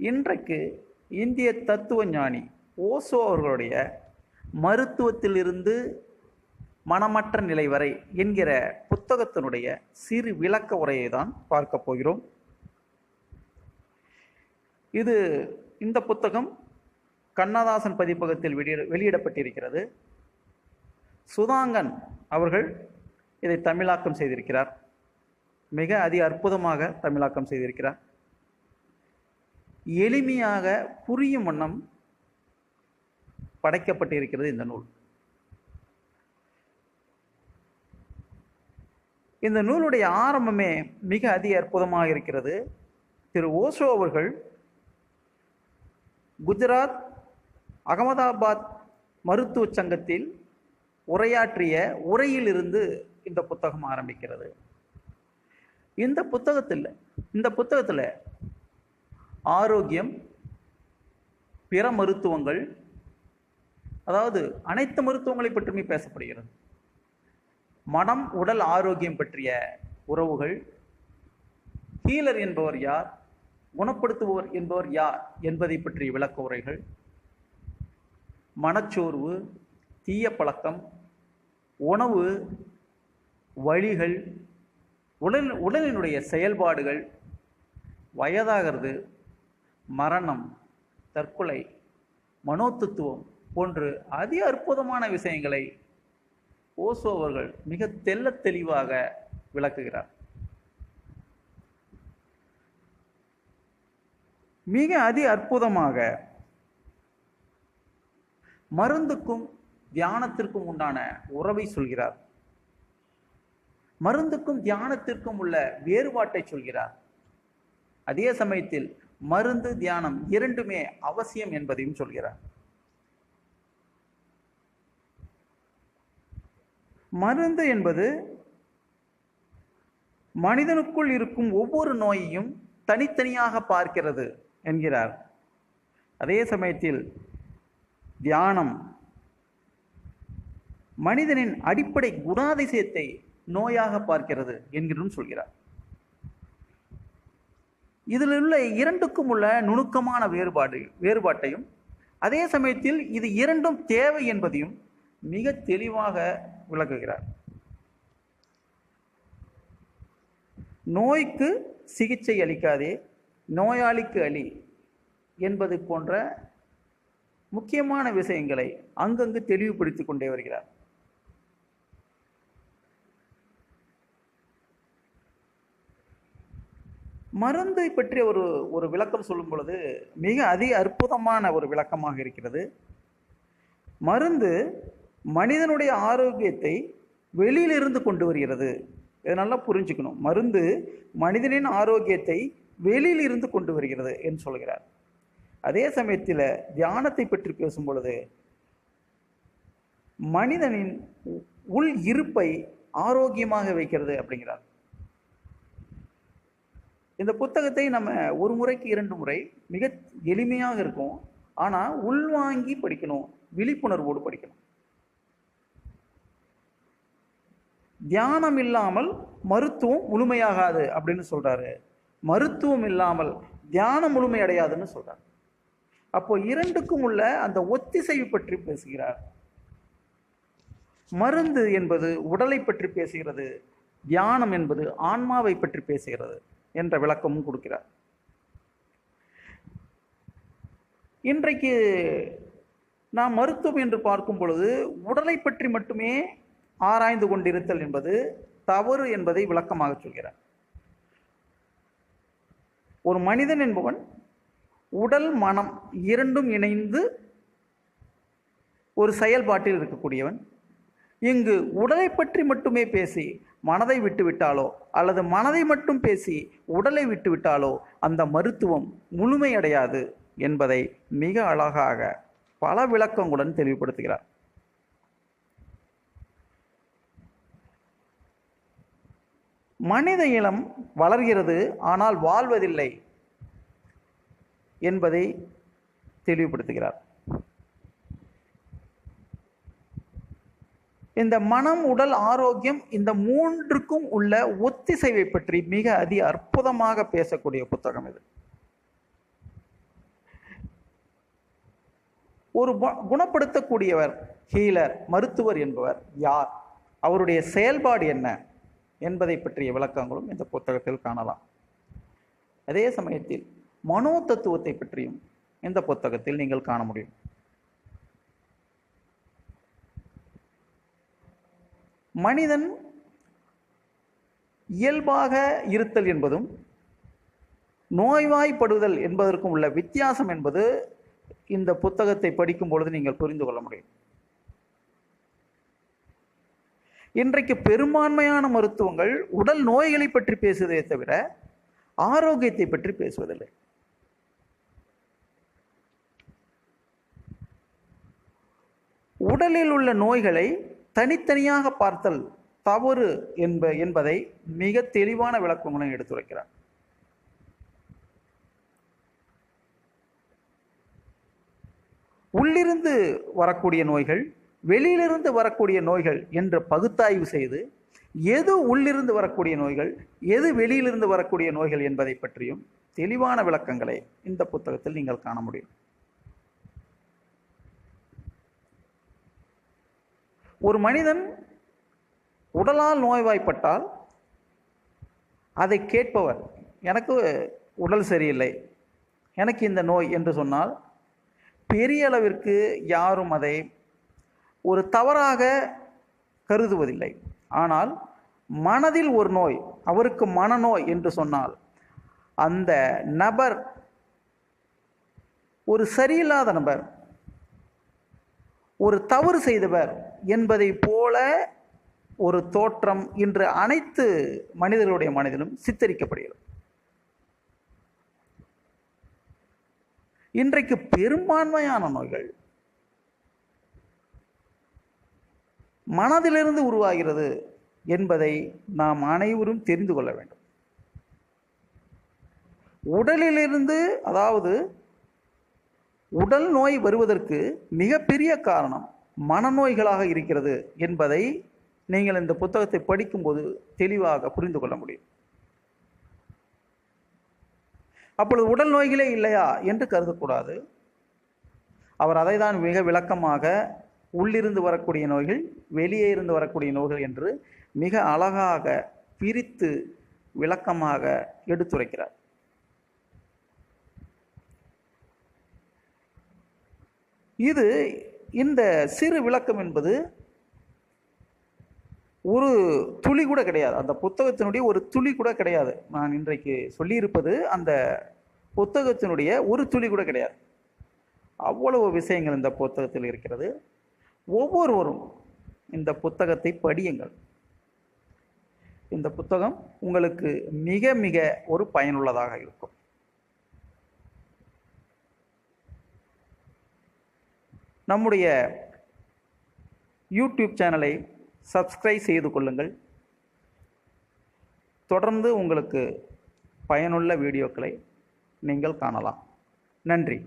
இன்றைக்கு இந்திய தத்துவ ஞானி ஓசோ அவர்களுடைய மருத்துவத்திலிருந்து மனமற்ற நிலை வரை என்கிற புத்தகத்தினுடைய சிறு விளக்க உரையை தான் பார்க்க போகிறோம். இது இந்த புத்தகம் கண்ணதாசன் பதிப்பகத்தில் வெளியிட வெளியிடப்பட்டிருக்கிறது. சுதாங்கன் அவர்கள் இதை தமிழாக்கம் செய்திருக்கிறார். மிக அதி அற்புதமாக தமிழாக்கம் செய்திருக்கிறார். எளிமையாக புரியும் வண்ணம் படைக்கப்பட்டிருக்கிறது இந்த நூல். இந்த நூலுடைய ஆரம்பமே மிக அதி அற்புதமாக இருக்கிறது. திரு ஓசோ அவர்கள் குஜராத் அகமதாபாத் மருத்துவ சங்கத்தில் உரையாற்றிய உரையிலிருந்து இந்த புத்தகம் ஆரம்பிக்கிறது. இந்த புத்தகத்தில் இந்த புத்தகத்தில் ஆரோக்கியம் பிற மருத்துவங்கள் அதாவது அனைத்து மருத்துவங்களை பற்றியுமே பேசப்படுகிறது. மனம் உடல் ஆரோக்கியம் பற்றிய உறவுகள் ஹீலர் என்பவர் யார் குணப்படுத்துபவர் என்பவர் யார் என்பதை பற்றிய விளக்க உரைகள் மனச்சோர்வு தீய பழக்கம் உணவு வழிகள் உடல் உடலினுடைய செயல்பாடுகள் வயதாகிறது மரணம் தற்கொலை மனோத்துத்துவம் போன்று அதி அற்புதமான விஷயங்களை ஓசோ அவர்கள் மிக தெல்ல தெளிவாக விளக்குகிறார். மிக அதி அற்புதமாக மருந்துக்கும் தியானத்திற்கும் உண்டான உறவை சொல்கிறார். மருந்துக்கும் தியானத்திற்கும் உள்ள வேறுபாட்டை சொல்கிறார். அதே சமயத்தில் மருந்து தியானம் இரண்டுமே அவசியம் என்பதையும் சொல்கிறார். மருந்து என்பது மனிதனுக்குள் இருக்கும் ஒவ்வொரு நோயையும் தனித்தனியாக பார்க்கிறது என்கிறார். அதே சமயத்தில் தியானம் மனிதனின் அடிப்படை குணாதிசயத்தை நோயாக பார்க்கிறது என்கிறதும் சொல்கிறார். இதில் உள்ள இரண்டுக்கும் உள்ள நுணுக்கமான வேறுபாடு வேறுபாட்டையும் அதே சமயத்தில் இது இரண்டும் தேவை என்பதையும் மிக தெளிவாக விளக்குகிறார். நோய்க்கு சிகிச்சை அளிக்காதே நோயாளிக்கு அளி என்பது போன்ற முக்கியமான விஷயங்களை அங்கங்கு தெளிவுபடுத்திக் கொண்டே வருகிறார். மருந்தை பற்றிய ஒரு ஒரு விளக்கம் சொல்லும் பொழுது மிக அதிக அற்புதமான ஒரு விளக்கமாக இருக்கிறது. மருந்து மனிதனுடைய ஆரோக்கியத்தை வெளியிலிருந்து கொண்டு வருகிறது. இதை நல்லா புரிஞ்சுக்கணும். மருந்து மனிதனின் ஆரோக்கியத்தை வெளியில் இருந்து கொண்டு வருகிறது என்று சொல்கிறார். அதே சமயத்தில் தியானத்தை பற்றி பேசும் பொழுது மனிதனின் உள் இருப்பை ஆரோக்கியமாக வைக்கிறது அப்படிங்கிறார். இந்த புத்தகத்தை நம்ம ஒரு முறைக்கு இரண்டு முறை மிக எளிமையாக இருக்கும். ஆனால் உள்வாங்கி படிக்கணும். விழிப்புணர்வோடு படிக்கணும். தியானம் இல்லாமல் மருத்துவம் முழுமையாகாது அப்படின்னு சொல்றாரு. மருத்துவம் இல்லாமல் தியானம் முழுமையடையாதுன்னு சொல்கிறார் அப்போ இரண்டுக்கும் உள்ள அந்த ஒத்திசைவு பற்றி பேசுகிறார். மருந்து என்பது உடலை பற்றி பேசுகிறது. தியானம் என்பது ஆன்மாவை பற்றி பேசுகிறது. என்ற விளக்கமும் கொடுக்கிறார். இன்றைக்கு நாம் மருத்துவம் என்று பார்க்கும் பொழுது உடலை பற்றி மட்டுமே ஆராய்ந்து கொண்டிருத்தல் என்பது தவறு என்பதை விளக்கமாக சொல்கிறார். ஒரு மனிதன் என்பவன் உடல் மனம் இரண்டும் இணைந்து ஒரு செயல்பாட்டில் இருக்கக்கூடியவன். இங்கு உடலை பற்றி மட்டுமே பேசி மனதை விட்டுவிட்டாலோ அல்லது மனதை மட்டும் பேசி உடலை விட்டுவிட்டாலோ அந்த மருத்துவம் முழுமையடையாது என்பதை மிக அழகாக பல விளக்கங்களுடன் தெளிவுபடுத்துகிறார். மனித இனம் வளர்கிறது ஆனால் வாழ்வதில்லை என்பதை தெளிவுபடுத்துகிறார். இந்த மனம் உடல் ஆரோக்கியம் இந்த மூன்றுக்கும் உள்ள ஒத்திசைவை பற்றி மிக அதி அற்புதமாக பேசக்கூடிய புத்தகம் இது. ஒரு குணப்படுத்தக்கூடியவர் ஹீலர் மருத்துவர் என்பவர் யார்? அவருடைய செயல்பாடு என்ன என்பதை பற்றிய விளக்கங்களும் இந்த புத்தகத்தில் காணலாம். அதே சமயத்தில் மனோ தத்துவத்தை பற்றியும் இந்த புத்தகத்தில் நீங்கள் காண முடியும். மனிதன் இயல்பாக இருத்தல் என்பதும் நோய்வாய்ப்படுதல் என்பதற்கும் உள்ள வித்தியாசம் என்பது இந்த புத்தகத்தை படிக்கும் பொழுது நீங்கள் புரிந்து கொள்ள முடியும். இன்றைக்கு பெரும்பான்மையான மருத்துவங்கள் உடல் நோய்களை பற்றி பேசுவதே தவிர ஆரோக்கியத்தை பற்றி பேசுவதில்லை. உடலில் உள்ள நோய்களை தனித்தனியாக பார்த்தல் தவறு என்ப என்பதை மிக தெளிவான விளக்கங்களை எடுத்துரைக்கிறார். உள்ளிருந்து வரக்கூடிய நோய்கள் வெளியிலிருந்து வரக்கூடிய நோய்கள் என்று பகுத்தாய்வு செய்து எது உள்ளிருந்து வரக்கூடிய நோய்கள் எது வெளியிலிருந்து வரக்கூடிய நோய்கள் என்பதை பற்றியும் தெளிவான விளக்கங்களை இந்த புத்தகத்தில் நீங்கள் காண முடியும். ஒரு மனிதன் உடலால் நோய்வாய்ப்பட்டால் அதை கேட்பவர் எனக்கு உடல் சரியில்லை எனக்கு இந்த நோய் என்று சொன்னால் பெரிய அளவிற்கு யாரும் அதை ஒரு தவறாக கருதுவதில்லை. ஆனால் மனதில் ஒரு நோய் அவருக்கு மனநோய் என்று சொன்னால் அந்த நபர் ஒரு சரியில்லாத நபர் ஒரு தவறு செய்தவர் என்பதை போல ஒரு தோற்றம் இன்று அனைத்து மனிதர்களுடைய மனதிலும் சித்தரிக்கப்படுகிறது. இன்றைக்கு பெரும்பான்மையான நோய்கள் மனதிலிருந்து உருவாகிறது என்பதை நாம் அனைவரும் தெரிந்து கொள்ள வேண்டும். உடலிலிருந்து அதாவது உடல் நோய் வருவதற்கு மிகப்பெரிய காரணம் மனநோய்களாக இருக்கிறது என்பதை நீங்கள் இந்த புத்தகத்தை படிக்கும்போது தெளிவாக புரிந்து கொள்ள முடியும். அப்பொழுது உடல் நோய்களே இல்லையா என்று கருதக்கூடாது. அவர் அதை தான் மிக விளக்கமாக உள்ளிருந்து வரக்கூடிய நோய்கள் வெளியே இருந்து வரக்கூடிய நோய்கள் என்று மிக அழகாக பிரித்து விளக்கமாக எடுத்துரைக்கிறார். இது இந்த சிறு விளக்கம் என்பது ஒரு துளி கூட கிடையாது. அந்த புத்தகத்தினுடைய ஒரு துளி கூட கிடையாது. நான் இன்றைக்கு சொல்லியிருப்பது அந்த புத்தகத்தினுடைய ஒரு துளி கூட கிடையாது. அவ்வளவு விஷயங்கள் இந்த புத்தகத்தில் இருக்கிறது. ஒவ்வொருவரும் இந்த புத்தகத்தை படியுங்கள். இந்த புத்தகம் உங்களுக்கு மிக மிக ஒரு பயனுள்ளதாக இருக்கும். நம்முடைய யூடியூப் சேனலை சப்ஸ்கிரைப் செய்து கொள்ளுங்கள். தொடர்ந்து உங்களுக்கு பயனுள்ள வீடியோக்களை நீங்கள் காணலாம். நன்றி.